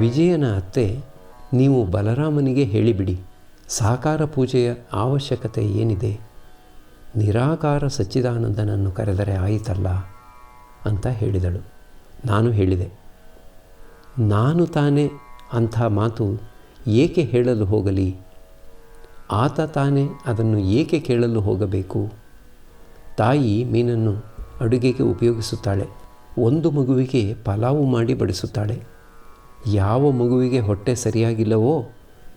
ವಿಜಯನ ಅತ್ತೆ ನೀವು ಬಲರಾಮನಿಗೆ ಹೇಳಿಬಿಡಿ, ಸಾಕಾರ ಪೂಜೆಯ ಅವಶ್ಯಕತೆ ಏನಿದೆ? ನಿರಾಕಾರ ಸಚ್ಚಿದಾನಂದನನ್ನು ಕರೆದರೆ ಆಯಿತಲ್ಲ? ಅಂತ ಹೇಳಿದಳು. ನಾನು ಹೇಳಿದೆ. ನಾನು ತಾನೇ ಅಂಥ ಮಾತು ಏಕೆ ಹೇಳಲು ಹೋಗಲಿ? ಆತ ತಾನೇ ಅದನ್ನು ಏಕೆ ಕೇಳಲು ಹೋಗಬೇಕು? ತಾಯಿ ಮೀನನ್ನು ಅಡುಗೆಗೆ ಉಪಯೋಗಿಸುತ್ತಾಳೆ. ಒಂದು ಮಗುವಿಗೆ ಪಲಾವು ಮಾಡಿ ಬಡಿಸುತ್ತಾಳೆ. ಯಾವ ಮಗುವಿಗೆ ಹೊಟ್ಟೆ ಸರಿಯಾಗಿಲ್ಲವೋ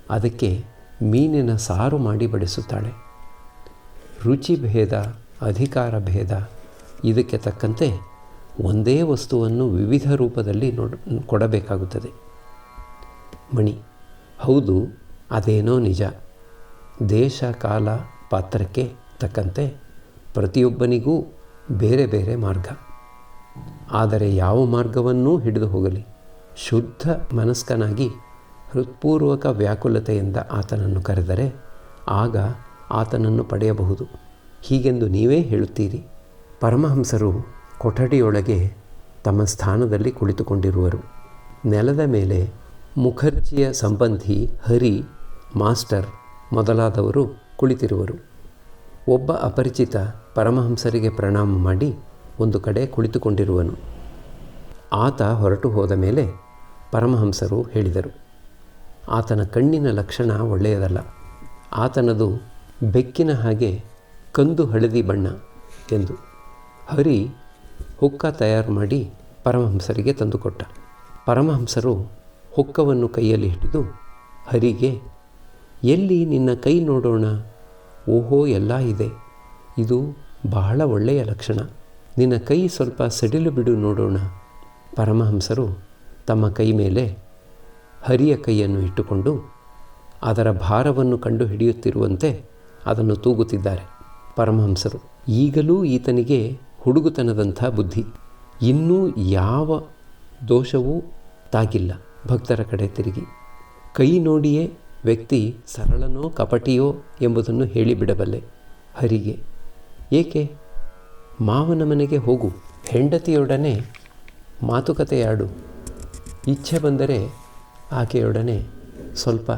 ಅದಕ್ಕೆ ಮೀನಿನ ಸಾರು ಮಾಡಿ ಬಡಿಸುತ್ತಾಳೆ. ರುಚಿ ಭೇದ, ಅಧಿಕಾರ ಭೇದ, ಇದಕ್ಕೆ ತಕ್ಕಂತೆ ಒಂದೇ ವಸ್ತುವನ್ನು ವಿವಿಧ ರೂಪದಲ್ಲಿ ನೋಡ, ಕೊಡಬೇಕಾಗುತ್ತದೆ. ಮಣಿ, ಹೌದು, ಅದೇನೋ ನಿಜ. ದೇಶ, ಕಾಲ, ಪಾತ್ರಕ್ಕೆ ತಕ್ಕಂತೆ ಪ್ರತಿಯೊಬ್ಬನಿಗೂ ಬೇರೆ ಬೇರೆ ಮಾರ್ಗ. ಆದರೆ ಯಾವ ಮಾರ್ಗವನ್ನೂ ಹಿಡಿದು ಹೋಗಲಿ. ಶುದ್ಧ ಮನಸ್ಕನಾಗಿ ಹೃತ್ಪೂರ್ವಕ ವ್ಯಾಕುಲತೆಯಿಂದ ಆತನನ್ನು ಕರೆದರೆ ಆಗ ಆತನನ್ನು ಪಡೆಯಬಹುದು. ಹೀಗೆಂದು ನೀವೇ ಹೇಳುತ್ತೀರಿ. ಪರಮಹಂಸರು ಕೊಠಡಿಯೊಳಗೆ ತಮ್ಮ ಸ್ಥಾನದಲ್ಲಿ ಕುಳಿತುಕೊಂಡಿರುವರು. ನೆಲದ ಮೇಲೆ ಮುಖರ್ಜಿಯ ಸಂಬಂಧಿ ಹರಿ, ಮಾಸ್ಟರ್ ಮೊದಲಾದವರು ಕುಳಿತಿರುವರು. ಒಬ್ಬ ಅಪರಿಚಿತ ಪರಮಹಂಸರಿಗೆ ಪ್ರಣಾಮ ಮಾಡಿ ಒಂದು ಕಡೆ ಕುಳಿತುಕೊಂಡಿರುವನು. ಆತ ಹೊರಟು ಹೋದ ಮೇಲೆ ಪರಮಹಂಸರು ಹೇಳಿದರು, ಆತನ ಕಣ್ಣಿನ ಲಕ್ಷಣ ಒಳ್ಳೆಯದಲ್ಲ. ಆತನದು ಬೆಕ್ಕಿನ ಹಾಗೆ ಕಂದು ಹಳದಿ ಬಣ್ಣ ಎಂದು ಹರಿ ಹುಕ್ಕ ತಯಾರು ಮಾಡಿ ಪರಮಹಂಸರಿಗೆ ತಂದುಕೊಟ್ಟ. ಪರಮಹಂಸರು ಹುಕ್ಕವನ್ನು ಕೈಯಲ್ಲಿ ಹಿಡಿದು ಹರಿಗೆ, ಎಲ್ಲಿ ನಿನ್ನ ಕೈ ನೋಡೋಣ? ಓಹೋ, ಎಲ್ಲ ಇದೆ. ಇದು ಬಹಳ ಒಳ್ಳೆಯ ಲಕ್ಷಣ. ನಿನ್ನ ಕೈ ಸ್ವಲ್ಪ ಸಡಿಲು ಬಿಡು ನೋಡೋಣ. ಪರಮಹಂಸರು ತಮ್ಮ ಕೈ ಮೇಲೆ ಹರಿಯ ಕೈಯನ್ನು ಇಟ್ಟುಕೊಂಡು ಅದರ ಭಾರವನ್ನು ಕಂಡು ಹಿಡಿಯುತ್ತಿರುವಂತೆ ಅದನ್ನು ತೂಗುತ್ತಿದ್ದಾರೆ ಪರಮಹಂಸರು. ಈಗಲೂ ಈತನಿಗೆ ಹುಡುಗುತನದಂಥ ಬುದ್ಧಿ. ಇನ್ನೂ ಯಾವ ದೋಷವೂ ತಾಗಿಲ್ಲ. ಭಕ್ತರ ಕಡೆ ತಿರುಗಿ. ಕೈ ನೋಡಿಯೇ ವ್ಯಕ್ತಿ ಸರಳನೋ ಕಪಟಿಯೋ ಎಂಬುದನ್ನು ಹೇಳಿಬಿಡಬಲ್ಲೆ ಹರಿಗೆ, ಏಕೆ? ಮಾವನ ಮನೆಗೆ ಹೋಗು. ಹೆಂಡತಿಯೊಡನೆ ಮಾತುಕತೆಯಾಡು. ಇಚ್ಛೆ ಬಂದರೆ ಆಕೆಯೊಡನೆ ಸ್ವಲ್ಪ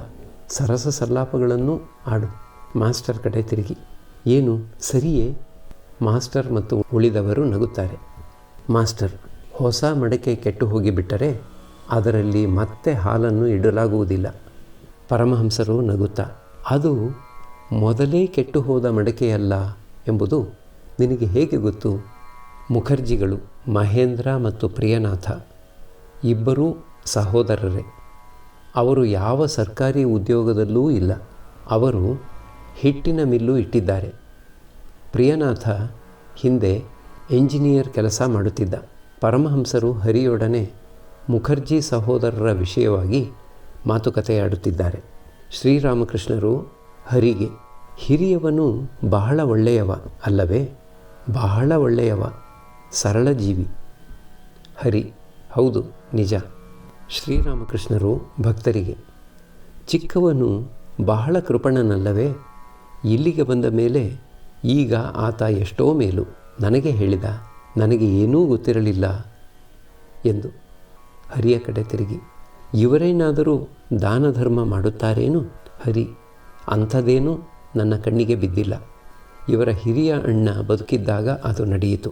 ಸರಸ ಸಲ್ಲಾಪಗಳನ್ನು ಆಡು. ಮಾಸ್ಟರ್ ಕಡೆ ತಿರುಗಿ. ಏನು? ಸರಿಯೇ? ಮಾಸ್ಟರ್ ಮತ್ತು ಉಳಿದವರು ನಗುತ್ತಾರೆ. ಮಾಸ್ಟರ್, ಹೊಸ ಮಡಕೆ ಕೆಟ್ಟು ಹೋಗಿಬಿಟ್ಟರೆ ಅದರಲ್ಲಿ ಮತ್ತೆ ಹಾಲನ್ನು ಇಡಲಾಗುವುದಿಲ್ಲ. ಪರಮಹಂಸರು ನಗುತ್ತಾ, ಅದು ಮೊದಲೇ ಕೆಟ್ಟು ಹೋದ ಮಡಕೆಯಲ್ಲ ಎಂಬುದು ನಿನಗೆ ಹೇಗೆ ಗೊತ್ತು? ಮುಖರ್ಜಿಗಳು ಮಹೇಂದ್ರ ಮತ್ತು ಪ್ರಿಯನಾಥ. ಇಬ್ಬರೂ ಸಹೋದರರೇ. ಅವರು ಯಾವ ಸರ್ಕಾರಿ ಉದ್ಯೋಗದಲ್ಲೂ ಇಲ್ಲ. ಅವರು ಹಿಟ್ಟಿನ ಮಿಲ್ಲು ಇಟ್ಟಿದ್ದಾರೆ. ಪ್ರಿಯನಾಥ ಹಿಂದೆ ಎಂಜಿನಿಯರ್ ಕೆಲಸ ಮಾಡುತ್ತಿದ್ದ. ಪರಮಹಂಸರು ಹರಿಯೊಡನೆ ಮುಖರ್ಜಿ ಸಹೋದರರ ವಿಷಯವಾಗಿ ಮಾತುಕತೆಯಾಡುತ್ತಿದ್ದಾರೆ. ಶ್ರೀರಾಮಕೃಷ್ಣರು ಹರಿಗೆ, ಹಿರಿಯವನು ಬಹಳ ಒಳ್ಳೆಯವ ಅಲ್ಲವೇ? ಬಹಳ ಒಳ್ಳೆಯವ, ಸರಳ ಜೀವಿ. ಹರಿ, ಹೌದು ನಿಜ. ಶ್ರೀರಾಮಕೃಷ್ಣರು ಭಕ್ತರಿಗೆ, ಚಿಕ್ಕವನು ಬಹಳ ಕೃಪಣನಲ್ಲವೇ? ಇಲ್ಲಿಗೆ ಬಂದ ಮೇಲೆ ಈಗ ಆತ ಎಷ್ಟೋ ಮೇಲು ನನಗೆ ಹೇಳಿದ, ನನಗೆ ಏನೂ ಗೊತ್ತಿರಲಿಲ್ಲ ಎಂದು ಹರಿಯ ಕಡೆ ತಿರುಗಿ, ಇವರೇನಾದರೂ ದಾನ ಧರ್ಮ ಮಾಡುತ್ತಾರೇನು? ಹರಿ ಅಂಥದೇನೂ ನನ್ನ ಕಣ್ಣಿಗೆ ಬಿದ್ದಿಲ್ಲ. ಇವರ ಹಿರಿಯ ಅಣ್ಣ ಬದುಕಿದ್ದಾಗ ಅದು ನಡೆಯಿತು.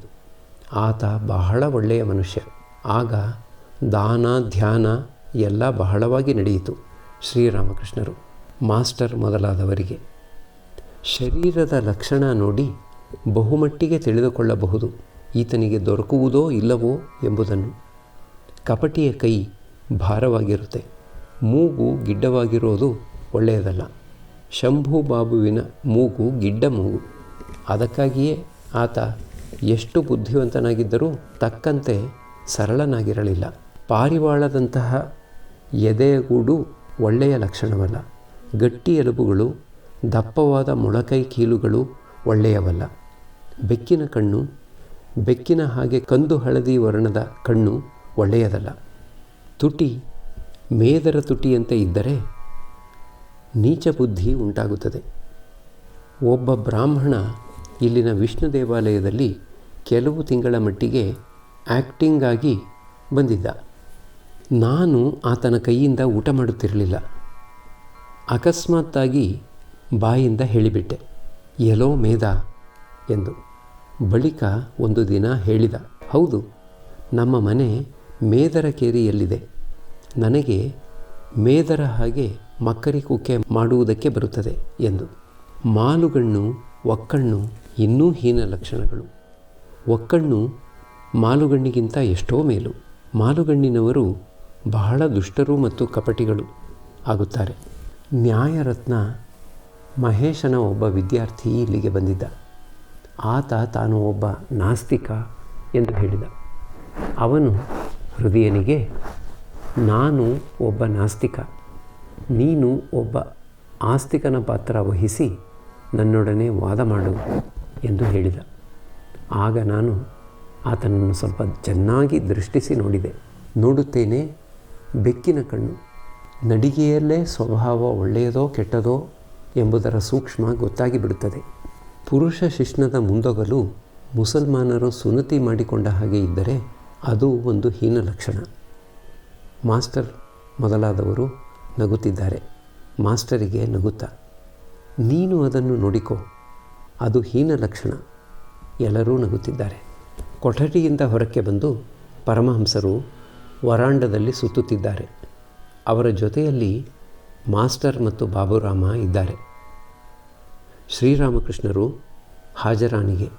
ಆತ ಬಹಳ ಒಳ್ಳೆಯ ಮನುಷ್ಯ. ಆಗ ದಾನ, ಧ್ಯಾನ ಎಲ್ಲ ಬಹಳವಾಗಿ ನಡೆಯಿತು ಶ್ರೀರಾಮಕೃಷ್ಣರು, ಮಾಸ್ಟರ್ ಮೊದಲಾದವರಿಗೆ. ಶರೀರದ ಲಕ್ಷಣ ನೋಡಿ ಬಹುಮಟ್ಟಿಗೆ ತಿಳಿದುಕೊಳ್ಳಬಹುದು, ಈತನಿಗೆ ದೊರಕುವುದೋ ಇಲ್ಲವೋ ಎಂಬುದನ್ನು. ಕಪಟಿಯ ಕೈ ಭಾರವಾಗಿರುತ್ತೆ, ಮೂಗು ಗಿಡ್ಡವಾಗಿರೋದು ಒಳ್ಳೆಯದಲ್ಲ. ಶಂಭು ಬಾಬುವಿನ ಮೂಗು ಗಿಡ್ಡ ಮೂಗು. ಅದಕ್ಕಾಗಿಯೇ ಆತ ಎಷ್ಟು ಬುದ್ಧಿವಂತನಾಗಿದ್ದರೂ ತಕ್ಕಂತೆ ಸರಳನಾಗಿರಲಿಲ್ಲ. ಪಾರಿವಾಳದಂತಹ ಎದೆಗೂಡು ಒಳ್ಳೆಯ ಲಕ್ಷಣವಲ್ಲ. ಗಟ್ಟಿ ಎಲುಬುಗಳು, ದಪ್ಪವಾದ ಮೊಳಕೈ ಕೀಲುಗಳು ಒಳ್ಳೆಯವಲ್ಲ. ಬೆಕ್ಕಿನ ಕಣ್ಣು, ಬೆಕ್ಕಿನ ಹಾಗೆ ಕಂದು ಹಳದಿ ವರ್ಣದ ಕಣ್ಣು ಒಳ್ಳೆಯದಲ್ಲ. ತುಟಿ, ಮೇದರ ತುಟಿಯಂತೆ ಇದ್ದರೆ ನೀಚ ಬುದ್ಧಿ ಉಂಟಾಗುತ್ತದೆ. ಒಬ್ಬ ಬ್ರಾಹ್ಮಣ ಇಲ್ಲಿನ ವಿಷ್ಣು ದೇವಾಲಯದಲ್ಲಿ ಕೆಲವು ತಿಂಗಳ ಮಟ್ಟಿಗೆ ಆ್ಯಕ್ಟಿಂಗಾಗಿ ಬಂದಿದ್ದ. ನಾನು ಆತನ ಕೈಯಿಂದ ಊಟ ಮಾಡುತ್ತಿರಲಿಲ್ಲ. ಅಕಸ್ಮಾತ್ತಾಗಿ ಬಾಯಿಂದ ಹೇಳಿಬಿಟ್ಟೆ ಎಲೋ ಮೇದ ಎಂದು. ಬಳಿಕ ಒಂದು ದಿನ ಹೇಳಿದ, ಹೌದು, ನಮ್ಮ ಮನೆ ಮೇದರ ಕೇರಿಯಲ್ಲಿದೆ. ನನಗೆ ಮೇದರ ಹಾಗೆ ಮಕ್ಕರಿ ಕುಕ್ಕೆ ಮಾಡುವುದಕ್ಕೆ ಬರುತ್ತದೆ ಎಂದು. ಮಾಲುಗಣ್ಣು, ಒಕ್ಕಣ್ಣು, ಇನ್ನೂ ಹೀನ ಲಕ್ಷಣಗಳು. ಒಕ್ಕಣ್ಣು ಮಾಲುಗಣ್ಣಿಗಿಂತ ಎಷ್ಟೋ ಮೇಲು. ಮಾಲುಗಣ್ಣಿನವರು ಬಹಳ ದುಷ್ಟರು ಮತ್ತು ಕಪಟಿಗಳು ಆಗುತ್ತಾರೆ. ನ್ಯಾಯರತ್ನ ಮಹೇಶನ ಒಬ್ಬ ವಿದ್ಯಾರ್ಥಿ ಇಲ್ಲಿಗೆ ಬಂದಿದ್ದ. ಆತ ತಾನು ಒಬ್ಬ ನಾಸ್ತಿಕ ಎಂದು ಹೇಳಿದ. ಅವನು ಹೃದಯನಿಗೆ, ನಾನು ಒಬ್ಬ ನಾಸ್ತಿಕ. ನೀನು ಒಬ್ಬ ಆಸ್ತಿಕನ ಪಾತ್ರ ವಹಿಸಿ ನನ್ನೊಡನೆ ವಾದ ಮಾಡು ಎಂದು ಹೇಳಿದ. ಆಗ ನಾನು ಆತನನ್ನು ಸ್ವಲ್ಪ ಚೆನ್ನಾಗಿ ದೃಷ್ಟಿಸಿ ನೋಡಿದೆ. ನೋಡುತ್ತೇನೆ ಬೆಕ್ಕಿನ ಕಣ್ಣು, ನಡಿಗೆಯಲ್ಲೇ ಸ್ವಭಾವ ಒಳ್ಳೆಯದೋ ಕೆಟ್ಟದೋ ಎಂಬುದರ ಸೂಕ್ಷ್ಮ ಗೊತ್ತಾಗಿ ಬಿಡುತ್ತದೆ ಪುರುಷ ಶಿಷ್ಣದ ಮುಂದೊಗಲು ಮುಸಲ್ಮಾನರು ಸುನತಿ ಮಾಡಿಕೊಂಡ ಹಾಗೆ ಇದ್ದರೆ ಅದು ಒಂದು ಹೀನ ಲಕ್ಷಣ. ಮಾಸ್ಟರ್ ಮೊದಲಾದವರು ನಗುತ್ತಿದ್ದಾರೆ. ಮಾಸ್ಟರಿಗೆ ನಗುತ್ತಾ, ನೀನು ಅದನ್ನು ನೋಡಿಕೋ, ಅದು ಹೀನ ಲಕ್ಷಣ. ಎಲ್ಲರೂ ನಗುತ್ತಿದ್ದಾರೆ. ಕೊಠಡಿಯಿಂದ ಹೊರಕ್ಕೆ ಬಂದು ಪರಮಹಂಸರು ವರಾಂಡದಲ್ಲಿ ಸುತ್ತುತ್ತಿದ್ದಾರೆ. ಅವರ ಜೊತೆಯಲ್ಲಿ ಮಾಸ್ಟರ್ ಮತ್ತು ಬಾಬುರಾಮ ಇದ್ದಾರೆ. ಶ್ರೀರಾಮಕೃಷ್ಣರು ಹಾಜರಾನಿಗೆ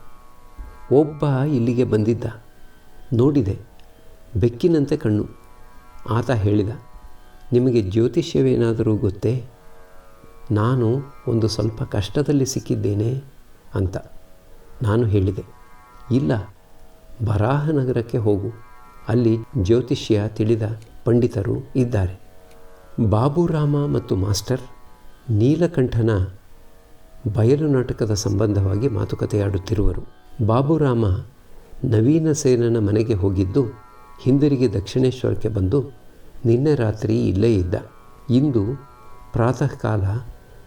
ಒಬ್ಬ ಇಲ್ಲಿಗೆ ಬಂದಿದ್ದ, ನೋಡಿದೆ, ಬೆಕ್ಕಿನಂತೆ ಕಣ್ಣು. ಆತ ಹೇಳಿದ, ನಿಮಗೆ ಜ್ಯೋತಿಷ್ಯವೇನಾದರೂ ಗೊತ್ತೇ? ನಾನು ಒಂದು ಸ್ವಲ್ಪ ಕಷ್ಟದಲ್ಲಿ ಸಿಕ್ಕಿದ್ದೇನೆ ಅಂತ ನಾನು ಹೇಳಿದೆ. ಇಲ್ಲ ಬರಾಹನಗರಕ್ಕೆ ಹೋಗು. ಅಲ್ಲಿ ಜ್ಯೋತಿಷ್ಯ ತಿಳಿದ ಪಂಡಿತರು ಇದ್ದಾರೆ. ಬಾಬುರಾಮ ಮತ್ತು ಮಾಸ್ಟರ್ ನೀಲಕಂಠನ ಬಯಲು ನಾಟಕದ ಸಂಬಂಧವಾಗಿ ಮಾತುಕತೆಯಾಡುತ್ತಿರುವರು. ಬಾಬುರಾಮ ನವೀನ ಸೇನನ ಮನೆಗೆ ಹೋಗಿದ್ದು, ಹಿಂದಿರುಗಿ ದಕ್ಷಿಣೇಶ್ವರಕ್ಕೆ ಬಂದು ನಿನ್ನೆ ರಾತ್ರಿ ಇಲ್ಲೇ ಇದ್ದ. ಇಂದು ಪ್ರಾತಃ ಕಾಲ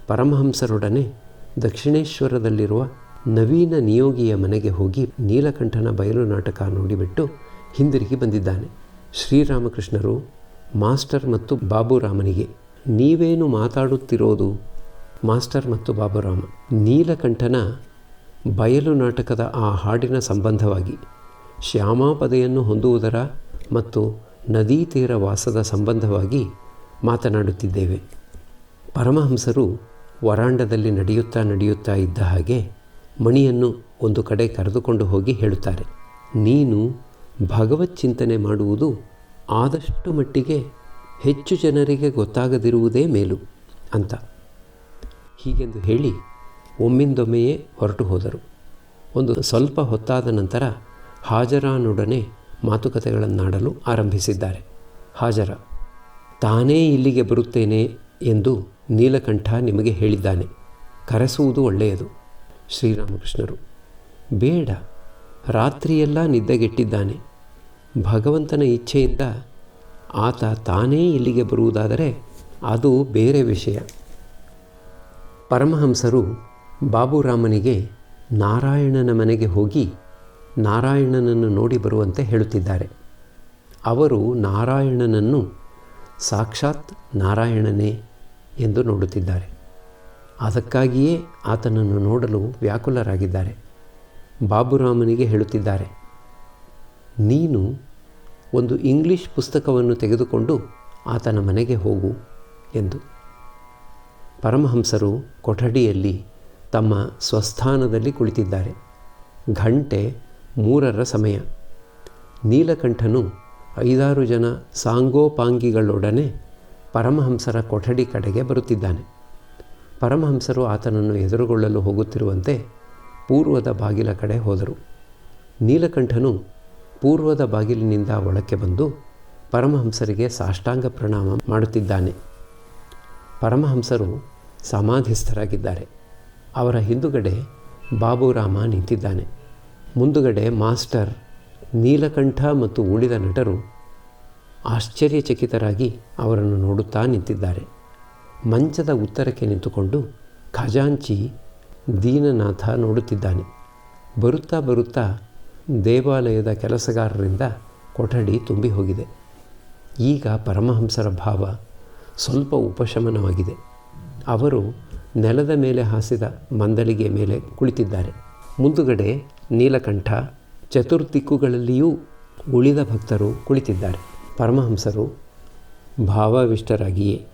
ಪರಮಹಂಸರೊಡನೆ ದಕ್ಷಿಣೇಶ್ವರದಲ್ಲಿರುವ ನವೀನ ನಿಯೋಗಿಯ ಮನೆಗೆ ಹೋಗಿ ನೀಲಕಂಠನ ಬಯಲು ನಾಟಕ ನೋಡಿಬಿಟ್ಟು ಹಿಂದಿರುಗಿ ಬಂದಿದ್ದಾನೆ. ಶ್ರೀರಾಮಕೃಷ್ಣರು ಮಾಸ್ಟರ್ ಮತ್ತು ಬಾಬುರಾಮನಿಗೆ, ನೀವೇನು ಮಾತಾಡುತ್ತಿರೋದು? ಮಾಸ್ಟರ್ ಮತ್ತು ಬಾಬುರಾಮ, ನೀಲಕಂಠನ ಬಯಲು ನಾಟಕದ ಆ ಹಾಡಿನ ಸಂಬಂಧವಾಗಿ. ಶ್ಯಾಮಾಪದೆಯನ್ನು ಹೊಂದುವುದರ ಮತ್ತು ನದೀ ತೀರ ವಾಸದ ಸಂಬಂಧವಾಗಿ ಮಾತನಾಡುತ್ತಿದ್ದೇವೆ. ಪರಮಹಂಸರು ವರಾಂಡದಲ್ಲಿ ನಡೆಯುತ್ತಾ ನಡೆಯುತ್ತಾ ಇದ್ದ ಹಾಗೆ ಮಣಿಯನ್ನು ಒಂದು ಕಡೆ ಕರೆದುಕೊಂಡು ಹೋಗಿ ಹೇಳುತ್ತಾರೆ, ನೀನು ಭಗವತ್ ಚಿಂತನೆ ಮಾಡುವುದು ಆದಷ್ಟು ಮಟ್ಟಿಗೆ ಹೆಚ್ಚು ಜನರಿಗೆ ಗೊತ್ತಾಗದಿರುವುದೇ ಮೇಲು ಅಂತ. ಹೀಗೆಂದು ಹೇಳಿ ಒಮ್ಮಿಂದೊಮ್ಮೆಯೇ ಹೊರಟು ಹೋದರು. ಒಂದು ಸ್ವಲ್ಪ ಹೊತ್ತಾದ ನಂತರ ಹಾಜರಾನೊಡನೆ ಮಾತುಕತೆಗಳನ್ನಾಡಲು ಆರಂಭಿಸಿದ್ದಾರೆ. ಹಾಜರ, ತಾನೇ ಇಲ್ಲಿಗೆ ಬರುತ್ತೇನೆ ಎಂದು ನೀಲಕಂಠ ನಿಮಗೆ ಹೇಳಿದ್ದಾನೆ. ಕರೆಸುವುದು ಒಳ್ಳೆಯದು. ಶ್ರೀರಾಮಕೃಷ್ಣರು, ಬೇಡ. ರಾತ್ರಿಯೆಲ್ಲ ನಿದ್ದೆಗೆಟ್ಟಿದ್ದಾನೆ. ಭಗವಂತನ ಇಚ್ಛೆಯಿಂದ ಆತ ತಾನೇ ಇಲ್ಲಿಗೆ ಬರುವುದಾದರೆ ಅದು ಬೇರೆ ವಿಷಯ. ಪರಮಹಂಸರು ಬಾಬುರಾಮನಿಗೆ ನಾರಾಯಣನ ಮನೆಗೆ ಹೋಗಿ ನಾರಾಯಣನನ್ನು ನೋಡಿ ಬರುವಂತೆ ಹೇಳುತ್ತಿದ್ದಾರೆ. ಅವರು ನಾರಾಯಣನನ್ನು ಸಾಕ್ಷಾತ್ ನಾರಾಯಣನೇ ಎಂದು ನೋಡುತ್ತಿದ್ದಾರೆ. ಅದಕ್ಕಾಗಿಯೇ ಆತನನ್ನು ನೋಡಲು ವ್ಯಾಕುಲರಾಗಿದ್ದಾರೆ. ಬಾಬುರಾಮನಿಗೆ ಹೇಳುತ್ತಿದ್ದಾರೆ. ನೀನು ಒಂದು ಇಂಗ್ಲಿಷ್ ಪುಸ್ತಕವನ್ನು ತೆಗೆದುಕೊಂಡು ಆತನ ಮನೆಗೆ ಹೋಗು ಎಂದು. ಪರಮಹಂಸರು ಕೊಠಡಿಯಲ್ಲಿ ತಮ್ಮ ಸ್ವಸ್ಥಾನದಲ್ಲಿ ಕುಳಿತಿದ್ದಾರೆ. ಘಂಟೆ ಮೂರರ ಸಮಯ. ನೀಲಕಂಠನು ಐದಾರು ಜನ ಸಾಂಗೋಪಾಂಗಿಗಳೊಡನೆ ಪರಮಹಂಸರ ಕೊಠಡಿ ಕಡೆಗೆ ಬರುತ್ತಿದ್ದಾನೆ. ಪರಮಹಂಸರು ಆತನನ್ನು ಎದುರುಗೊಳ್ಳಲು ಹೋಗುತ್ತಿರುವಂತೆ ಪೂರ್ವದ ಬಾಗಿಲ ಕಡೆ ಹೋದರು. ನೀಲಕಂಠನು ಪೂರ್ವದ ಬಾಗಿಲಿನಿಂದ ಒಳಕ್ಕೆ ಬಂದು ಪರಮಹಂಸರಿಗೆ ಸಾಷ್ಟಾಂಗ ಪ್ರಣಾಮ ಮಾಡುತ್ತಿದ್ದಾನೆ. ಪರಮಹಂಸರು ಸಮಾಧಿಸ್ಥರಾಗಿದ್ದಾರೆ. ಅವರ ಹಿಂದುಗಡೆ ಬಾಬುರಾಮ ನಿಂತಿದ್ದಾನೆ. ಮುಂದುಗಡೆ ಮಾಸ್ಟರ್ ನೀಲಕಂಠ ಮತ್ತು ಉಳಿದ ನಟರು ಆಶ್ಚರ್ಯಚಕಿತರಾಗಿ ಅವರನ್ನು ನೋಡುತ್ತಾ ನಿಂತಿದ್ದಾರೆ. ಮಂಚದ ಉತ್ತರಕ್ಕೆ ನಿಂತುಕೊಂಡು ಖಜಾಂಚಿ ದೀನನಾಥ ನೋಡುತ್ತಿದ್ದಾನೆ. ಬರುತ್ತಾ ಬರುತ್ತಾ ದೇವಾಲಯದ ಕೆಲಸಗಾರರಿಂದ ಕೊಠಡಿ ತುಂಬಿ ಹೋಗಿದೆ. ಈಗ ಪರಮಹಂಸರ ಭಾವ ಸ್ವಲ್ಪ ಉಪಶಮನವಾಗಿದೆ. ಅವರು ನೆಲದ ಮೇಲೆ ಹಾಸಿದ ಮಂದಲಿಗೆ ಮೇಲೆ ಕುಳಿತಿದ್ದಾರೆ. ಮುಂದುಗಡೆ ನೀಲಕಂಠ, ಚತುರ್ದಿಕ್ಕುಗಳಲ್ಲಿಯೂ ಉಳಿದ ಭಕ್ತರು ಕುಳಿತಿದ್ದಾರೆ. ಪರಮಹಂಸರು ಭಾವಾವಿಷ್ಟರಾಗಿಯೇ,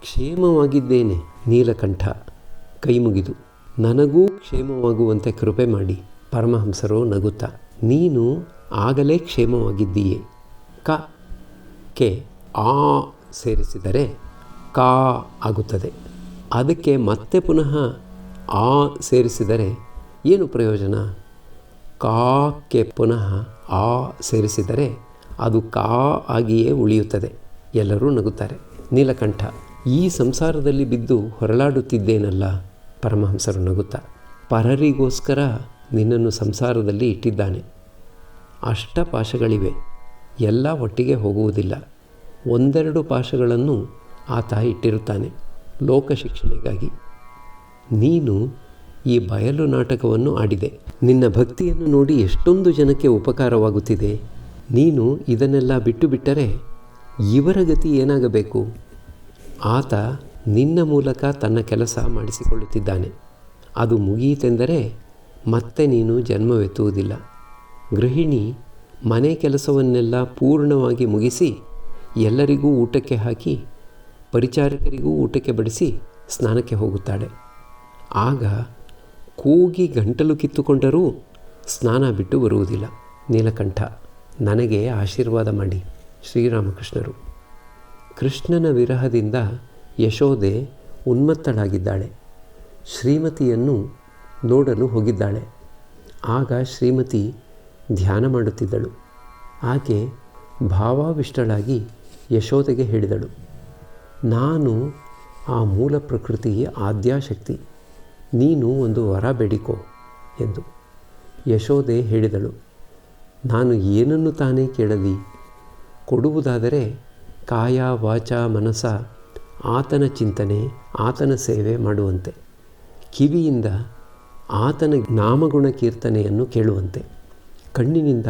ಕ್ಷೇಮವಾಗಿದ್ದೇನೆ ನೀಲಕಂಠ, ಕೈ ಮುಗಿದು. ನನಗೂ ಕ್ಷೇಮವಾಗುವಂತೆ ಕೃಪೆ ಮಾಡಿ, ಪರಮಹಂಸರು ನಗುತ್ತಾ. ನೀನು ಆಗಲೇ ಕ್ಷೇಮವಾಗಿದ್ದೀಯೇ. ಕ, ಕೆ, ಆ ಸೇರಿಸಿದರೆ ಕಾ ಆಗುತ್ತದೆ. ಅದಕ್ಕೆ ಮತ್ತೆ ಪುನಃ ಆ ಸೇರಿಸಿದರೆ ಏನು ಪ್ರಯೋಜನ? ಕಾಕ್ಕೆ ಪುನಃ ಆ ಸೇರಿಸಿದರೆ ಅದು ಕಾ ಆಗಿಯೇ ಉಳಿಯುತ್ತದೆ. ಎಲ್ಲರೂ ನಗುತ್ತಾರೆ. ನೀಲಕಂಠ, ಈ ಸಂಸಾರದಲ್ಲಿ ಬಿದ್ದು ಹೊರಳಾಡುತ್ತಿದ್ದೇನಲ್ಲ? ಪರಮಹಂಸರು ನಗುತ್ತಾ, ಪರರಿಗೋಸ್ಕರ ನಿನ್ನನ್ನು ಸಂಸಾರದಲ್ಲಿ ಇಟ್ಟಿದ್ದಾನೆ. ಅಷ್ಟ ಪಾಶಗಳಿವೆ, ಎಲ್ಲ ಒಟ್ಟಿಗೆ ಹೋಗುವುದಿಲ್ಲ. ಒಂದೆರಡು ಪಾಶಗಳನ್ನು ಆತ ಇಟ್ಟಿರುತ್ತಾನೆ ಲೋಕ ಶಿಕ್ಷಣೆಗಾಗಿ ನೀನು ಈ ಬಯಲು ನಾಟಕವನ್ನು ಆಡಿದೆ. ನಿನ್ನ ಭಕ್ತಿಯನ್ನು ನೋಡಿ ಎಷ್ಟೊಂದು ಜನಕ್ಕೆ ಉಪಕಾರವಾಗುತ್ತಿದೆ. ನೀನು ಇದನ್ನೆಲ್ಲ ಬಿಟ್ಟು ಬಿಟ್ಟರೆ ಇವರ ಗತಿ ಏನಾಗಬೇಕು? ಆತ ನಿನ್ನ ಮೂಲಕ ತನ್ನ ಕೆಲಸ ಮಾಡಿಸಿಕೊಳ್ಳುತ್ತಿದ್ದಾನೆ. ಅದು ಮುಗಿಯಿತೆಂದರೆ ಮತ್ತೆ ನೀನು ಜನ್ಮವೆತ್ತುವುದಿಲ್ಲ. ಗೃಹಿಣಿ, ಮನೆ ಕೆಲಸವನ್ನೆಲ್ಲ ಪೂರ್ಣವಾಗಿ ಮುಗಿಸಿ ಎಲ್ಲರಿಗೂ ಊಟಕ್ಕೆ ಹಾಕಿ ಪರಿಚಾರಕರಿಗೂ ಊಟಕ್ಕೆ ಬಡಿಸಿ ಸ್ನಾನಕ್ಕೆ ಹೋಗುತ್ತಾಳೆ. ಆಗ ಕೂಗಿ ಗಂಟಲು ಕಿತ್ತುಕೊಂಡರೂ ಸ್ನಾನ ಬಿಟ್ಟು ಬರುವುದಿಲ್ಲ. ನೀಲಕಂಠ, ನನಗೆ ಆಶೀರ್ವಾದ ಮಾಡಿ ಶ್ರೀರಾಮಕೃಷ್ಣರು. ಕೃಷ್ಣನ ವಿರಹದಿಂದ ಯಶೋದೆ ಉನ್ಮತ್ತಳಾಗಿದ್ದಾಳೆ ಶ್ರೀಮತಿಯನ್ನು ನೋಡಲು ಹೋಗಿದ್ದಾಳೆ. ಆಗ ಶ್ರೀಮತಿ ಧ್ಯಾನ ಮಾಡುತ್ತಿದ್ದಳು. ಆಕೆ ಭಾವಾವಿಷ್ಟಳಾಗಿ ಯಶೋದೆಗೆ ಹೇಳಿದಳು, ನಾನು ಆ ಮೂಲ ಪ್ರಕೃತಿ ಆದ್ಯಾಶಕ್ತಿ. ನೀನು ಒಂದು ವರ ಬೇಡಿಕೋ ಎಂದು. ಯಶೋದೆ ಹೇಳಿದಳು, ನಾನು ಏನನ್ನು ತಾನೇ ಕೇಳಲಿ? ಕೊಡುವುದಾದರೆ ಕಾಯ, ವಾಚ ಮನಸ ಆತನ ಚಿಂತನೆ, ಆತನ ಸೇವೆ ಮಾಡುವಂತೆ. ಕಿವಿಯಿಂದ ಆತನ ನಾಮಗುಣ ಕೀರ್ತನೆಯನ್ನು ಕೇಳುವಂತೆ. ಕಣ್ಣಿನಿಂದ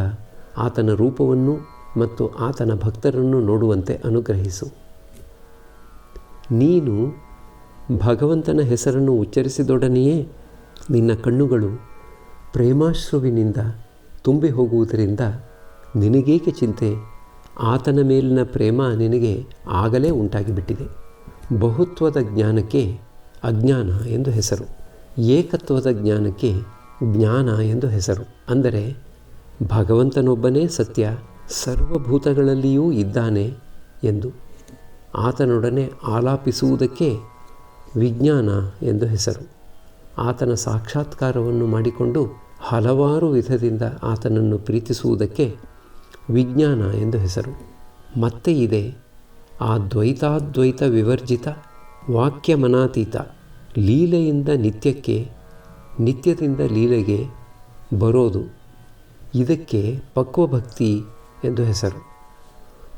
ಆತನ ರೂಪವನ್ನು ಮತ್ತು ಆತನ ಭಕ್ತರನ್ನು ನೋಡುವಂತೆ ಅನುಗ್ರಹಿಸು. ನೀನು ಭಗವಂತನ ಹೆಸರನ್ನು ಉಚ್ಚರಿಸಿದೊಡನೆಯೇ ನಿನ್ನ ಕಣ್ಣುಗಳು ಪ್ರೇಮಾಶ್ರುವಿನಿಂದ ತುಂಬಿ ಹೋಗುವುದರಿಂದ ನಿನಗೇಕೆ ಚಿಂತೆ? ಆತನ ಮೇಲಿನ ಪ್ರೇಮ ನಿನಗೆ ಆಗಲೇ ಉಂಟಾಗಿಬಿಟ್ಟಿದೆ. ಬಹುತ್ವದ ಜ್ಞಾನಕ್ಕೆ ಅಜ್ಞಾನ ಎಂದು ಹೆಸರು, ಏಕತ್ವದ ಜ್ಞಾನಕ್ಕೆ ಜ್ಞಾನ ಎಂದು ಹೆಸರು. ಅಂದರೆ ಭಗವಂತನೊಬ್ಬನೇ ಸತ್ಯ ಸರ್ವಭೂತಗಳಲ್ಲಿಯೂ ಇದ್ದಾನೆ ಎಂದು ಆತನೊಡನೆ ಆಲಾಪಿಸುವುದಕ್ಕೆ ವಿಜ್ಞಾನ ಎಂದು ಹೆಸರು. ಆತನ ಸಾಕ್ಷಾತ್ಕಾರವನ್ನು ಮಾಡಿಕೊಂಡು ಹಲವಾರು ವಿಧದಿಂದ ಆತನನ್ನು ಪ್ರೀತಿಸುವುದಕ್ಕೆ ವಿಜ್ಞಾನ ಎಂದು ಹೆಸರು. ಮತ್ತೆ ಇದೆ ಆ ದ್ವೈತಾದ್ವೈತ ವಿವರ್ಜಿತ ವಾಕ್ಯ ಮನಾತೀತ ಲೀಲೆಯಿಂದ ನಿತ್ಯಕ್ಕೆ, ನಿತ್ಯದಿಂದ ಲೀಲೆಗೆ ಬರೋದು. ಇದಕ್ಕೆ ಪಕ್ವ ಭಕ್ತಿ ಎಂದು ಹೆಸರು.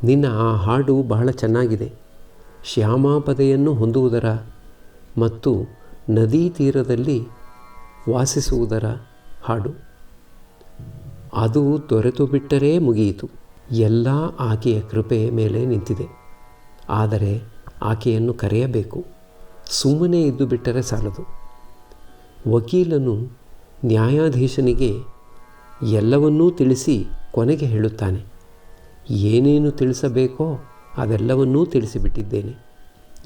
ನಿನ್ನ ಆ ಹಾಡು ಬಹಳ ಚೆನ್ನಾಗಿದೆ. ಶ್ಯಾಮಾಪದೆಯನ್ನು ಹೊಂದುವುದರ ಮತ್ತು ನದೀ ತೀರದಲ್ಲಿ ವಾಸಿಸುವುದರ ಹಾಡು. ಅದು ದೊರೆತು ಬಿಟ್ಟರೇ ಮುಗಿಯಿತು. ಎಲ್ಲ ಆಕೆಯ ಕೃಪೆ ಮೇಲೆ ನಿಂತಿದೆ. ಆದರೆ ಆಕೆಯನ್ನು ಕರೆಯಬೇಕು. ಸುಮ್ಮನೆ ಇದ್ದು ಬಿಟ್ಟರೆ ಸಾಲದು. ವಕೀಲನು ನ್ಯಾಯಾಧೀಶನಿಗೆ ಎಲ್ಲವನ್ನೂ ತಿಳಿಸಿ ಕೊನೆಗೆ ಹೇಳುತ್ತಾನೆ. ಏನೇನು ತಿಳಿಸಬೇಕೋ ಅದೆಲ್ಲವನ್ನೂ ತಿಳಿಸಿಬಿಟ್ಟಿದ್ದೇನೆ.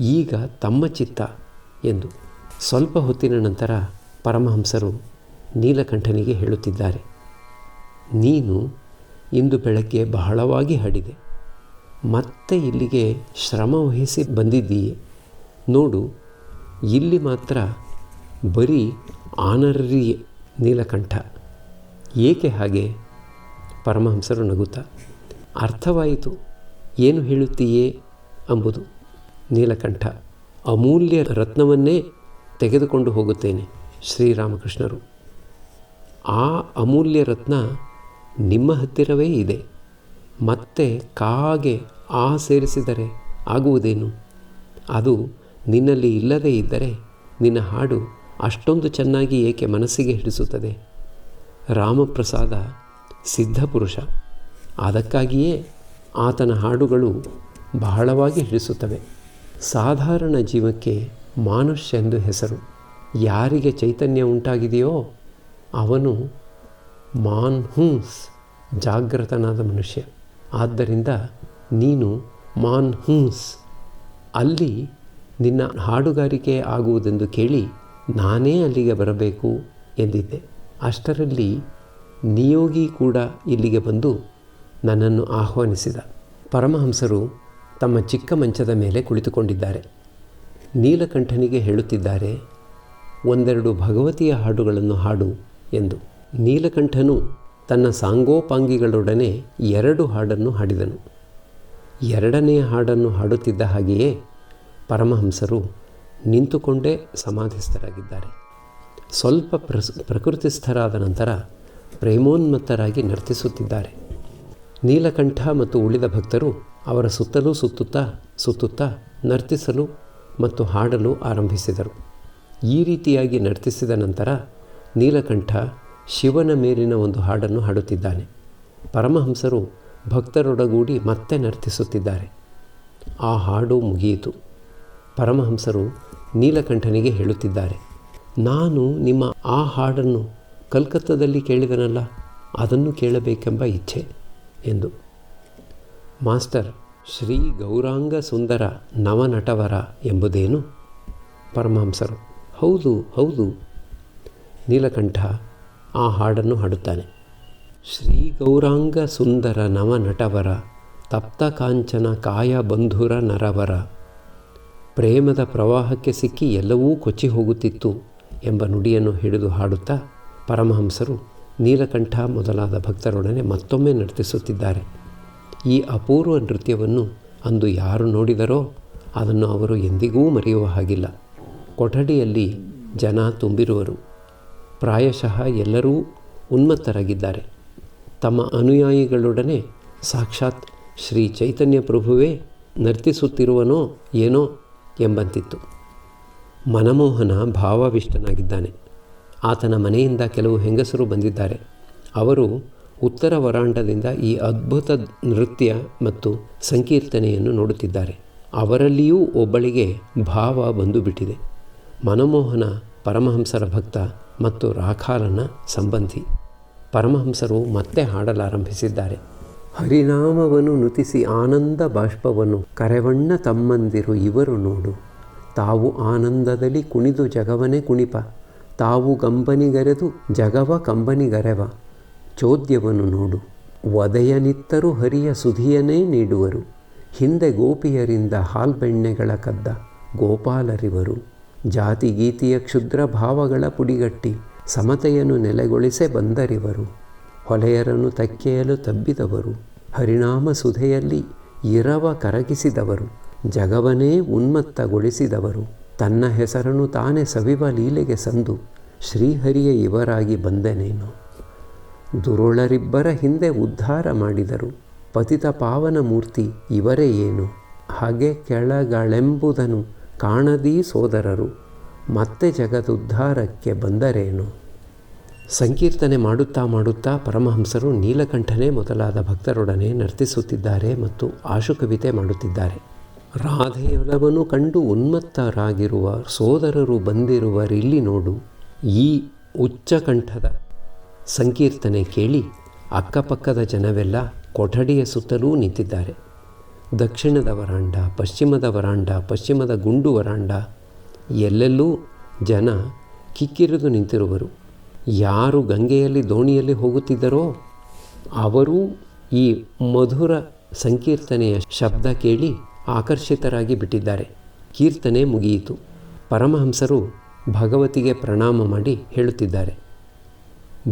ಈಗ ತಮ್ಮ ಚಿತ್ತ ಎಂದು ಸ್ವಲ್ಪ ಹೊತ್ತಿನ ನಂತರ ಪರಮಹಂಸರು ನೀಲಕಂಠನಿಗೆ ಹೇಳುತ್ತಿದ್ದಾರೆ. ನೀನು ಇಂದು ಬೆಳಗ್ಗೆ ಬಹಳವಾಗಿ ಹಡಿದೆ ಮತ್ತೆ ಇಲ್ಲಿಗೆ ಶ್ರಮ ವಹಿಸಿ ಬಂದಿದ್ದೀಯೆ. ನೋಡು, ಇಲ್ಲಿ ಮಾತ್ರ ಬರೀ ಆನರ್ರಿ ನೀಲಕಂಠ. ಏಕೆ ಹಾಗೆ? ಪರಮಹಂಸರು ನಗುತ್ತ. ಅರ್ಥವಾಯಿತು. ಏನು ಹೇಳುತ್ತೀಯೇ? ಅಂಬುದು. ನೀಲಕಂಠ, ಅಮೂಲ್ಯ ರತ್ನವನ್ನೇ ತೆಗೆದುಕೊಂಡು ಹೋಗುತ್ತೇನೆ ಶ್ರೀರಾಮಕೃಷ್ಣರು. ಆ ಅಮೂಲ್ಯ ರತ್ನ ನಿಮ್ಮ ಹತ್ತಿರವೇ ಇದೆ. ಮತ್ತೆ ಕಾಗೆ ಆ ಸೇರಿಸಿದರೆ ಆಗುವುದೇನು? ಅದು ನಿನ್ನಲ್ಲಿ ಇಲ್ಲದೇ ಇದ್ದರೆ ನಿನ್ನ ಹಾಡು ಅಷ್ಟೊಂದು ಚೆನ್ನಾಗಿ ಏಕೆ ಮನಸ್ಸಿಗೆ ಹಿಡಿಸುತ್ತದೆ? ರಾಮಪ್ರಸಾದ ಸಿದ್ಧಪುರುಷ. ಅದಕ್ಕಾಗಿಯೇ ಆತನ ಹಾಡುಗಳು ಬಹಳವಾಗಿ ಹಿಡಿಸುತ್ತವೆ. ಸಾಧಾರಣ ಜೀವಕ್ಕೆ ಮಾನುಷ್ಯ ಎಂದು ಹೆಸರು. ಯಾರಿಗೆ ಚೈತನ್ಯ ಉಂಟಾಗಿದೆಯೋ ಅವನು ಮಾನ್ಹೂಸ್ ಜಾಗೃತನಾದ ಮನುಷ್ಯ. ಆದ್ದರಿಂದ ನೀನು ಮಾನ್ ಹೂನ್ಸ್ ಅಲ್ಲಿ ನಿನ್ನ ಹಾಡುಗಾರಿಕೆ ಆಗುವುದೆಂದು ಕೇಳಿ ನಾನೇ ಅಲ್ಲಿಗೆ ಬರಬೇಕು ಎಂದಿದ್ದೆ. ಅಷ್ಟರಲ್ಲಿ ನಿಯೋಗಿ ಕೂಡ ಇಲ್ಲಿಗೆ ಬಂದು ನನ್ನನ್ನು ಆಹ್ವಾನಿಸಿದ. ಪರಮಹಂಸರು ತಮ್ಮ ಚಿಕ್ಕ ಮಂಚದ ಮೇಲೆ ಕುಳಿತುಕೊಂಡಿದ್ದಾರೆ. ನೀಲಕಂಠನಿಗೆ ಹೇಳುತ್ತಿದ್ದಾರೆ, ಒಂದೆರಡು ಭಗವತಿಯ ಹಾಡುಗಳನ್ನು ಹಾಡು ಎಂದು. ನೀಲಕಂಠನು ತನ್ನ ಸಾಂಗೋಪಾಂಗಿಗಳೊಡನೆ ಎರಡು ಹಾಡನ್ನು ಹಾಡಿದನು. ಎರಡನೆಯ ಹಾಡನ್ನು ಹಾಡುತ್ತಿದ್ದ ಹಾಗೆಯೇ ಪರಮಹಂಸರು ನಿಂತುಕೊಂಡೇ ಸಮಾಧಿಸ್ಥರಾಗಿದ್ದಾರೆ. ಸ್ವಲ್ಪ ಪ್ರಸ್, ಪ್ರಕೃತಿಸ್ಥರಾದ ನಂತರ ಪ್ರೇಮೋನ್ಮತ್ತರಾಗಿ ನರ್ತಿಸುತ್ತಿದ್ದಾರೆ. ನೀಲಕಂಠ ಮತ್ತು ಉಳಿದ ಭಕ್ತರು ಅವರ ಸುತ್ತಲೂ ಸುತ್ತುತ್ತಾ ಸುತ್ತುತ್ತಾ ನರ್ತಿಸಲು ಮತ್ತು ಹಾಡಲು ಆರಂಭಿಸಿದರು. ಈ ರೀತಿಯಾಗಿ ನರ್ತಿಸಿದ ನಂತರ ನೀಲಕಂಠ ಶಿವನ ಮೇಲಿನ ಒಂದು ಹಾಡನ್ನು ಹಾಡುತ್ತಿದ್ದಾನೆ. ಪರಮಹಂಸರು ಭಕ್ತರೊಡಗೂಡಿ ಮತ್ತೆ ನರ್ತಿಸುತ್ತಿದ್ದಾರೆ. ಆ ಹಾಡು ಮುಗಿಯಿತು. ಪರಮಹಂಸರು ನೀಲಕಂಠನಿಗೆ ಹೇಳುತ್ತಿದ್ದಾರೆ, ನಾನು ನಿಮ್ಮ ಆ ಹಾಡನ್ನು ಕಲ್ಕತ್ತಾದಲ್ಲಿ ಕೇಳಿದನಲ್ಲ, ಅದನ್ನು ಕೇಳಬೇಕೆಂಬ ಇಚ್ಛೆ ಎಂದು. ಮಾಸ್ಟರ್ ಶ್ರೀ ಗೌರಾಂಗ ಸುಂದರ ನವನಟವರ ಎಂಬುದೇನು? ಪರಮಹಂಸರು, ಹೌದು ಹೌದು. ನೀಲಕಂಠ ಆ ಹಾಡನ್ನು ಹಾಡುತ್ತಾನೆ. ಶ್ರೀ ಗೌರಾಂಗ ಸುಂದರ ನವನಟವರ ತಪ್ತ ಕಾಂಚನ ಕಾಯ ಬಂಧುರ ನರವರ, ಪ್ರೇಮದ ಪ್ರವಾಹಕ್ಕೆ ಸಿಕ್ಕಿ ಎಲ್ಲವೂ ಕೊಚ್ಚಿ ಹೋಗುತ್ತಿತ್ತು ಎಂಬ ನುಡಿಯನ್ನು ಹಿಡಿದು ಹಾಡುತ್ತಾ ಪರಮಹಂಸರು ನೀಲಕಂಠ ಮೊದಲಾದ ಭಕ್ತರೊಡನೆ ಮತ್ತೊಮ್ಮೆ ನರ್ತಿಸುತ್ತಿದ್ದಾರೆ. ಈ ಅಪೂರ್ವ ನೃತ್ಯವನ್ನು ಅಂದು ಯಾರು ನೋಡಿದರೋ ಅದನ್ನು ಅವರು ಎಂದಿಗೂ ಮರೆಯುವ ಹಾಗಿಲ್ಲ. ಕೊಠಡಿಯಲ್ಲಿ ಜನ ತುಂಬಿರುವರು. ಪ್ರಾಯಶಃ ಎಲ್ಲರೂ ಉನ್ಮತ್ತರಾಗಿದ್ದಾರೆ. ತಮ್ಮ ಅನುಯಾಯಿಗಳೊಡನೆ ಸಾಕ್ಷಾತ್ ಶ್ರೀ ಚೈತನ್ಯ ಪ್ರಭುವೇ ನರ್ತಿಸುತ್ತಿರುವನೋ ಏನೋ ಎಂಬಂತಿತ್ತು. ಮನಮೋಹನ ಭಾವಾವಿಷ್ಟನಾಗಿದ್ದಾನೆ. ಆತನ ಮನೆಯಿಂದ ಕೆಲವು ಹೆಂಗಸರು ಬಂದಿದ್ದಾರೆ. ಅವರು ಉತ್ತರ ವರಾಂಡದಿಂದ ಈ ಅದ್ಭುತ ನೃತ್ಯ ಮತ್ತು ಸಂಕೀರ್ತನೆಯನ್ನು ನೋಡುತ್ತಿದ್ದಾರೆ. ಅವರಲ್ಲಿಯೂ ಒಬ್ಬಳಿಗೆ ಭಾವ ಬಂದು ಬಿಟ್ಟಿದೆ ಮನಮೋಹನ ಪರಮಹಂಸರ ಭಕ್ತ ಮತ್ತು ರಾಖಾಲನ ಸಂಬಂಧಿ. ಪರಮಹಂಸರು ಮತ್ತೆ ಹಾಡಲಾರಂಭಿಸಿದ್ದಾರೆ. ಹರಿನಾಮವನ್ನು ನುತಿಸಿ ಆನಂದ ಬಾಷ್ಪವನ್ನು ಕರೆವಣ್ಣ ತಮ್ಮಂದಿರು ಇವರು ನೋಡು. ತಾವು ಆನಂದದಲ್ಲಿ ಕುಣಿದು ಜಗವನೇ ಕುಣಿಪ. ತಾವು ಗಂಬನಿಗರೆದು ಜಗವ ಕಂಬನಿಗರೆವ ಚೋದ್ಯವನ್ನು ನೋಡು. ವದಯನಿತ್ತರು ಹರಿಯ ಸುಧಿಯನೇ ನೀಡುವರು. ಹಿಂದೆ ಗೋಪಿಯರಿಂದ ಹಾಲ್ಬೆಣ್ಣೆಗಳ ಕದ್ದ ಗೋಪಾಲರಿವರು. ಜಾತಿ ಗೀತಿಯ ಕ್ಷುದ್ರ ಭಾವಗಳ ಪುಡಿಗಟ್ಟಿ ಸಮತೆಯನ್ನು ನೆಲೆಗೊಳಿಸೆ ಬಂದರಿವರು. ಹೊಲೆಯರನ್ನು ತಕ್ಕೆಯಲು ತಬ್ಬಿದವರು. ಹರಿನಾಮ ಸುಧೆಯಲ್ಲಿ ಇರವ ಕರಗಿಸಿದವರು. ಜಗವನೇ ಉನ್ಮತ್ತಗೊಳಿಸಿದವರು. ತನ್ನ ಹೆಸರನ್ನು ತಾನೇ ಸವಿವ ಲೀಲೆಗೆ ಸಂದು ಶ್ರೀಹರಿಯ ಇವರಾಗಿ ಬಂದೆನೇನು? ದುರುಳರಿಬ್ಬರ ಹಿಂದೆ ಉದ್ಧಾರ ಮಾಡಿದರು. ಪತಿತ ಪಾವನ ಮೂರ್ತಿ ಇವರೇ ಏನು? ಹಾಗೆ ಕೆಳಗಳೆಂಬುದನ್ನು ಕಾಣದೀ ಸೋದರರು, ಮತ್ತೆ ಜಗದುದ್ಧಾರಕ್ಕೆ ಬಂದರೇನು? ಸಂಕೀರ್ತನೆ ಮಾಡುತ್ತಾ ಮಾಡುತ್ತಾ ಪರಮಹಂಸರು ನೀಲಕಂಠನೇ ಮೊದಲಾದ ಭಕ್ತರೊಡನೆ ನರ್ತಿಸುತ್ತಿದ್ದಾರೆ ಮತ್ತು ಆಶುಕವಿತೆ ಮಾಡುತ್ತಿದ್ದಾರೆ. ರಾಧೆಯೊಲವನ್ನು ಕಂಡು ಉನ್ಮತ್ತರಾಗಿರುವ ಸೋದರರು ಬಂದಿರುವರಿಲ್ಲಿ ನೋಡು. ಈ ಉಚ್ಚಕಂಠದ ಸಂಕೀರ್ತನೆ ಕೇಳಿ ಅಕ್ಕಪಕ್ಕದ ಜನವೆಲ್ಲ ಕೊಠಡಿಯ ಸುತ್ತಲೂ ನಿಂತಿದ್ದಾರೆ. ದಕ್ಷಿಣದ ವರಾಂಡ, ಪಶ್ಚಿಮದ ವರಾಂಡ, ಪಶ್ಚಿಮದ ಗುಂಡು ವರಾಂಡ, ಎಲ್ಲೆಲ್ಲೂ ಜನ ಕಿಕ್ಕಿರಿದು ನಿಂತಿರುವರು. ಯಾರು ಗಂಗೆಯಲ್ಲಿ ದೋಣಿಯಲ್ಲಿ ಹೋಗುತ್ತಿದ್ದರೋ, ಅವರೂ ಈ ಮಧುರ ಸಂಕೀರ್ತನೆಯ ಶಬ್ದ ಕೇಳಿ ಆಕರ್ಷಿತರಾಗಿ ಬಿಟ್ಟಿದ್ದಾರೆ. ಕೀರ್ತನೆ ಮುಗಿಯಿತು. ಪರಮಹಂಸರು ಭಗವತಿಗೆ ಪ್ರಣಾಮ ಮಾಡಿ ಹೇಳುತ್ತಿದ್ದಾರೆ.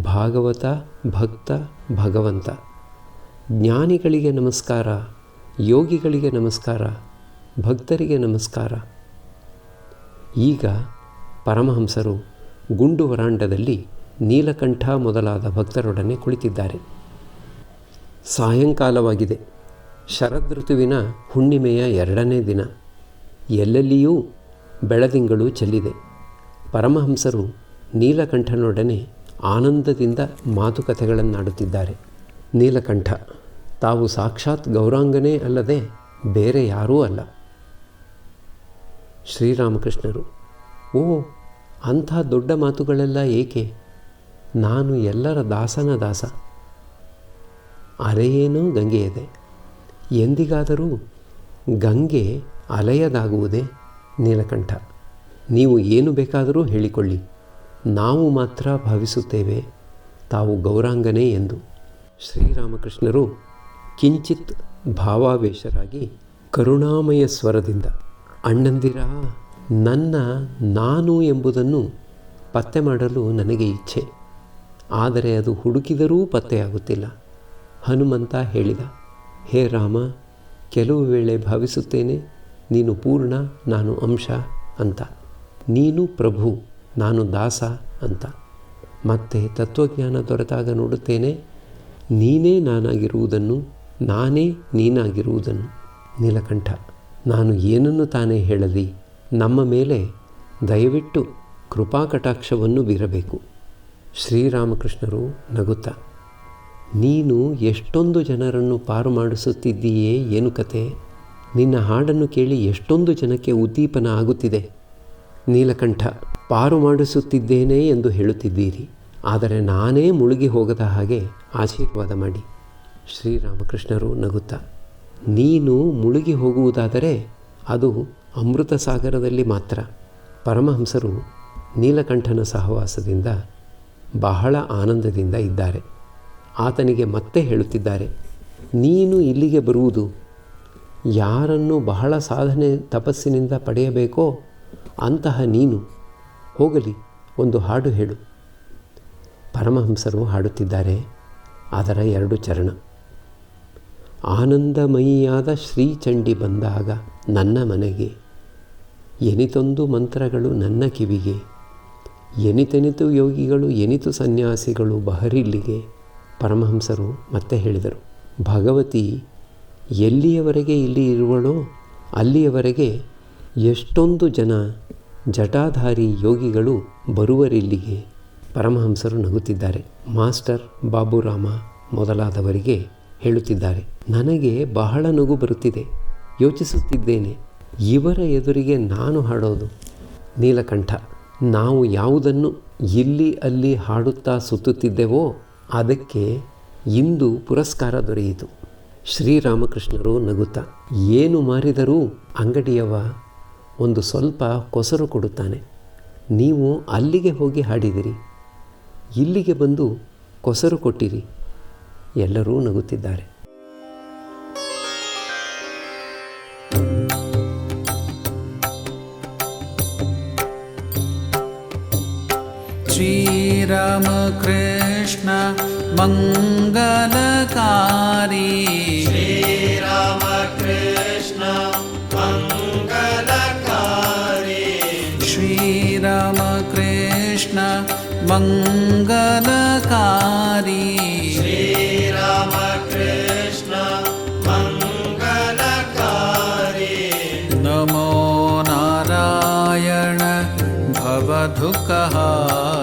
ಭಾಗವತ ಭಕ್ತ ಭಗವಂತ. ಜ್ಞಾನಿಗಳಿಗೆ ನಮಸ್ಕಾರ. ಯೋಗಿಗಳಿಗೆ ನಮಸ್ಕಾರ, ಭಕ್ತರಿಗೆ ನಮಸ್ಕಾರ. ಈಗ ಪರಮಹಂಸರು ಗುಂಡು ವರಾಂಡದಲ್ಲಿ ನೀಲಕಂಠ ಮೊದಲಾದ ಭಕ್ತರೊಡನೆ ಕುಳಿತಿದ್ದಾರೆ. ಸಾಯಂಕಾಲವಾಗಿದೆ. ಶರದೃತುವಿನ ಹುಣ್ಣಿಮೆಯ ಎರಡನೇ ದಿನ. ಎಲ್ಲೆಲ್ಲಿಯೂ ಬೆಳದಿಂಗಳು ಚೆಲ್ಲಿದೆ. ಪರಮಹಂಸರು ನೀಲಕಂಠನೊಡನೆ ಆನಂದದಿಂದ ಮಾತುಕತೆಗಳನ್ನಾಡುತ್ತಿದ್ದಾರೆ. ನೀಲಕಂಠ ತಾವು ಸಾಕ್ಷಾತ್ ಗೌರಾಂಗನೇ ಅಲ್ಲದೆ ಬೇರೆ ಯಾರೂ ಅಲ್ಲ. ಶ್ರೀರಾಮಕೃಷ್ಣರು, ಓ, ಅಂಥ ದೊಡ್ಡ ಮಾತುಗಳೆಲ್ಲ ಏಕೆ? ನಾನು ಎಲ್ಲರ ದಾಸನ ದಾಸ. ಅಲೆಯೇನೂ ಗಂಗೆಯದೆ, ಎಂದಿಗಾದರೂ ಗಂಗೆ ಅಲೆಯದಾಗುವುದೇ ನೀಲಕಂಠ. ನೀವು ಏನು ಬೇಕಾದರೂ ಹೇಳಿಕೊಳ್ಳಿ. ನಾವು ಮಾತ್ರ ಭಾವಿಸುತ್ತೇವೆ ತಾವು ಗೌರಾಂಗನೇ ಎಂದು. ಶ್ರೀರಾಮಕೃಷ್ಣರು ಕಿಂಚಿತ್ ಭಾವಾವೇಶರಾಗಿ ಕರುಣಾಮಯ ಸ್ವರದಿಂದ, ಅಣ್ಣಂದಿರ, ನನ್ನ ನಾನು ಎಂಬುದನ್ನು ಪತ್ತೆ ಮಾಡಲು ನನಗೆ ಇಚ್ಛೆ. ಆದರೆ ಅದು ಹುಡುಕಿದರೂ ಪತ್ತೆಯಾಗುತ್ತಿಲ್ಲ, ಹನುಮಂತ ಹೇಳಿದ. ಹೇ ರಾಮ, ಕೆಲವು ವೇಳೆ ಭಾವಿಸುತ್ತೇನೆ, ನೀನು ಪೂರ್ಣ, ನಾನು ಅಂಶ, ಅಂತ. ನೀನು ಪ್ರಭು, ನಾನು ದಾಸ, ಅಂತ. ಮತ್ತೆ ತತ್ವಜ್ಞಾನ ದೊರೆತಾಗ ನೋಡುತ್ತೇನೆ, ನೀನೇ ನಾನಾಗಿರುವುದನ್ನು ನಾನೇ ನೀನಾಗಿರುವುದನ್ನು. ನೀಲಕಂಠ, ನಾನು ಏನನ್ನು ತಾನೇ ಹೇಳಲಿ? ನಮ್ಮ ಮೇಲೆ ದಯವಿಟ್ಟು ಕೃಪಾಕಟಾಕ್ಷವನ್ನು ಬೀರಬೇಕು. ಶ್ರೀರಾಮಕೃಷ್ಣರು ನಗುತ್ತಾ, ನೀನು ಎಷ್ಟೊಂದು ಜನರನ್ನು ಪಾರು ಮಾಡಿಸುತ್ತಿದ್ದೀಯೇ ಏನು ಕತೆ ನಿನ್ನ ಹಾಡನ್ನು ಕೇಳಿ ಎಷ್ಟೊಂದು ಜನಕ್ಕೆ ಉದ್ದೀಪನ ಆಗುತ್ತಿದೆ. ನೀಲಕಂಠ, ಪಾರು ಮಾಡಿಸುತ್ತಿದ್ದೇನೆ ಎಂದು ಹೇಳುತ್ತಿದ್ದೀರಿ. ಆದರೆ ನಾನೇ ಮುಳುಗಿ ಹೋಗದ ಹಾಗೆ ಆಶೀರ್ವಾದ ಮಾಡಿ. ಶ್ರೀರಾಮಕೃಷ್ಣರು ನಗುತ್ತಾ, ನೀನು ಮುಳುಗಿ ಹೋಗುವುದಾದರೆ ಅದು ಅಮೃತ ಸಾಗರದಲ್ಲಿ ಮಾತ್ರ. ಪರಮಹಂಸರು ನೀಲಕಂಠನ ಸಹವಾಸದಿಂದ ಬಹಳ ಆನಂದದಿಂದ ಇದ್ದಾರೆ. ಆತನಿಗೆ ಮತ್ತೆ ಹೇಳುತ್ತಿದ್ದಾರೆ, ನೀನು ಇಲ್ಲಿಗೆ ಬರುವುದು, ಯಾರನ್ನು ಬಹಳ ಸಾಧನೆ ತಪಸ್ಸಿನಿಂದ ಪಡೆಯಬೇಕೋ ಅಂತಹ ನೀನು, ಹೋಗಲಿ, ಒಂದು ಹಾಡು ಹೇಳು. ಪರಮಹಂಸರು ಹಾಡುತ್ತಿದ್ದಾರೆ, ಅದರ ಎರಡು ಚರಣ. ಆನಂದಮಯಿಯಾದ ಶ್ರೀಚಂಡಿ ಬಂದಾಗ ನನ್ನ ಮನೆಗೆ, ಎನಿತೊಂದು ಮಂತ್ರಗಳು ನನ್ನ ಕಿವಿಗೆ, ಎನಿತೆನಿತು ಯೋಗಿಗಳು, ಎನಿತು ಸನ್ಯಾಸಿಗಳು ಬಹರಿಲ್ಲಿಗೆ, ಪರಮಹಂಸರು ಮತ್ತೆ ಹೇಳಿದರು, ಭಗವತಿ, ಎಲ್ಲಿಯವರೆಗೆ ಇಲ್ಲಿ ಇರುವಳೋ ಅಲ್ಲಿಯವರೆಗೆ ಎಷ್ಟೊಂದು ಜನ ಜಟಾಧಾರಿ ಯೋಗಿಗಳು ಬರುವರಿಲ್ಲಿಗೆ ಪರಮಹಂಸರು ನಗುತ್ತಿದ್ದಾರೆ. ಮಾಸ್ಟರ್ ಬಾಬುರಾಮ ಮೊದಲಾದವರಿಗೆ ಹೇಳುತ್ತಿದ್ದಾರೆ. ನನಗೆ ಬಹಳ ನಗು ಬರುತ್ತಿದೆ. ಯೋಚಿಸುತ್ತಿದ್ದೇನೆ, ಇವರ ಎದುರಿಗೆ ನಾನು ಹಾಡೋದು. ನೀಲಕಂಠ, ನಾವು ಯಾವುದನ್ನು ಇಲ್ಲಿ ಅಲ್ಲಿ ಹಾಡುತ್ತಾ ಸುತ್ತುತ್ತಿದ್ದೆವೋ ಅದಕ್ಕೆ ಇಂದು ಪುರಸ್ಕಾರ ದೊರೆಯಿತು. ಶ್ರೀರಾಮಕೃಷ್ಣರು ನಗುತ್ತಾ, ಏನು ಮಾರಿದರೂ ಅಂಗಡಿಯವ ಒಂದು ಸ್ವಲ್ಪ ಕೊಸರು ಕೊಡುತ್ತಾನೆ. ನೀವು ಅಲ್ಲಿಗೆ ಹೋಗಿ ಹಾಡಿದಿರಿ. ಇಲ್ಲಿಗೆ ಬಂದು ಕೊಸರು ಕೊಟ್ಟಿರಿ. ಎಲ್ಲರೂ ನಗುತ್ತಿದ್ದಾರೆ श्रीरामकृष्ण मङ्गलकारी श्रीरामकृष्ण मङ्गलकारी श्रीरामकृष्ण मङ्गलकारी साधु कहा।